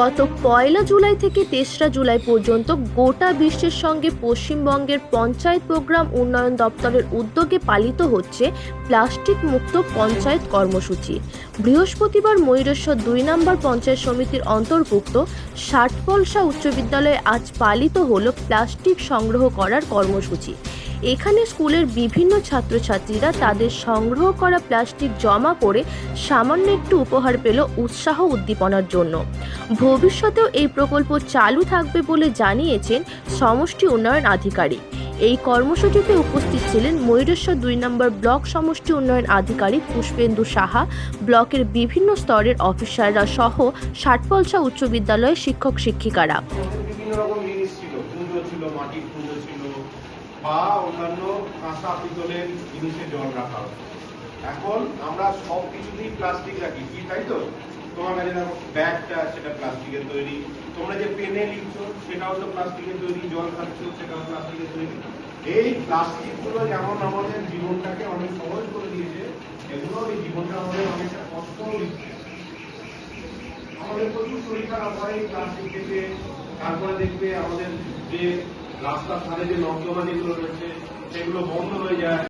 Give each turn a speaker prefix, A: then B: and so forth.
A: গত পয়লা জুলাই থেকে তেসরা জুলাই পর্যন্ত গোটা বিশ্বের সঙ্গে পশ্চিমবঙ্গের পঞ্চায়েত প্রোগ্রাম উন্নয়ন দপ্তরের উদ্যোগে পালিত হচ্ছে প্লাস্টিক মুক্ত পঞ্চায়েত কর্মসূচি। বৃহস্পতিবার ময়ূরেশ্বর দুই নম্বর পঞ্চায়েত সমিতির অন্তর্ভুক্ত ষাটপলসা উচ্চ বিদ্যালয়ে আজ পালিত হলো প্লাস্টিক সংগ্রহ করার কর্মসূচি। এখানে স্কুলের বিভিন্ন ছাত্রছাত্রীরা তাদের সংগ্রহ করা প্লাস্টিক জমা করে সামান্য একটু উপহার পেল উৎসাহ উদ্দীপনার জন্য। ভবিষ্যতেও এই প্রকল্প চালু থাকবে বলে জানিয়েছেন সমষ্টি উন্নয়ন আধিকারিক। এই কর্মসূচিতে উপস্থিত ছিলেন ময়ূরেশ্বর দুই নম্বর ব্লক সমষ্টি উন্নয়ন আধিকারিক পুষ্পেন্দু সাহা, ব্লকের বিভিন্ন স্তরের অফিসাররা সহ ষাটপলসা উচ্চ বিদ্যালয়ের শিক্ষক শিক্ষিকারা
B: বা অন্যান্য কাঁসা পিতলের জিনিসে জল রাখা এখন আমরা সব কিছুতেই প্লাস্টিক রাখি। কি, তাই তো? তোমার কাছে দেখো, ব্যাগটা, সেটা প্লাস্টিকের তৈরি। তোমরা যে পেনে লিখছো, সেটাও তো প্লাস্টিকের তৈরি। জল খাচ্ছ, সেটাও প্লাস্টিকের তৈরি। এই প্লাস্টিকগুলো যেমন আমাদের জীবনটাকে অনেক সহজ করে দিয়েছে এগুলো এই জীবনটা আমাদের অনেকটা কষ্ট দিচ্ছে আমাদের প্রচুর শরীর খারাপ হয় প্লাস্টিক থেকে তারপরে দেখবে আমাদের যে রাস্তার ধারে যে নর্দমা যেগুলো রয়েছে সেগুলো বন্ধ হয়ে যায়।